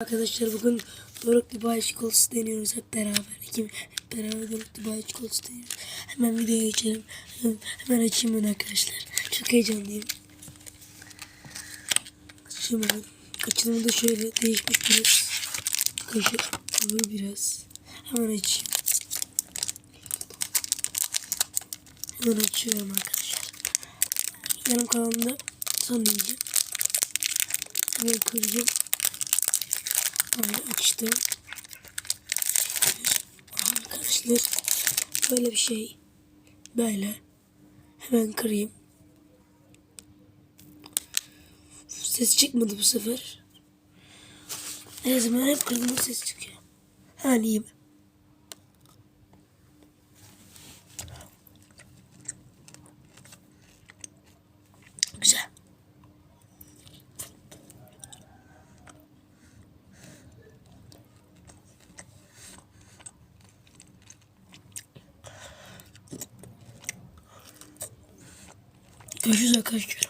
Arkadaşlar bugün Doruk Dubai çikolatası deniyoruz hep beraber. İki, hep beraber Doruk Dubai çikolatası deniyoruz. Hemen videoya geçelim. Hemen, hemen açayım ben arkadaşlar. Çok heyecanlıyım. Açayım hemen. Açılımı da şöyle değişmiş biraz. Kaşı ağır biraz. Hemen açayım. Hemen açıyorum arkadaşlar. Yarım kalanında son diyeceğim. Hemen kıracağım. Böyle açtım. Arkadaşlar böyle bir şey. Böyle. Hemen kırayım. Ses çıkmadı bu sefer. Ne zaman hep kırdığımda ses çıkıyor. Hani iyi Görüşürüz arkadaşlar.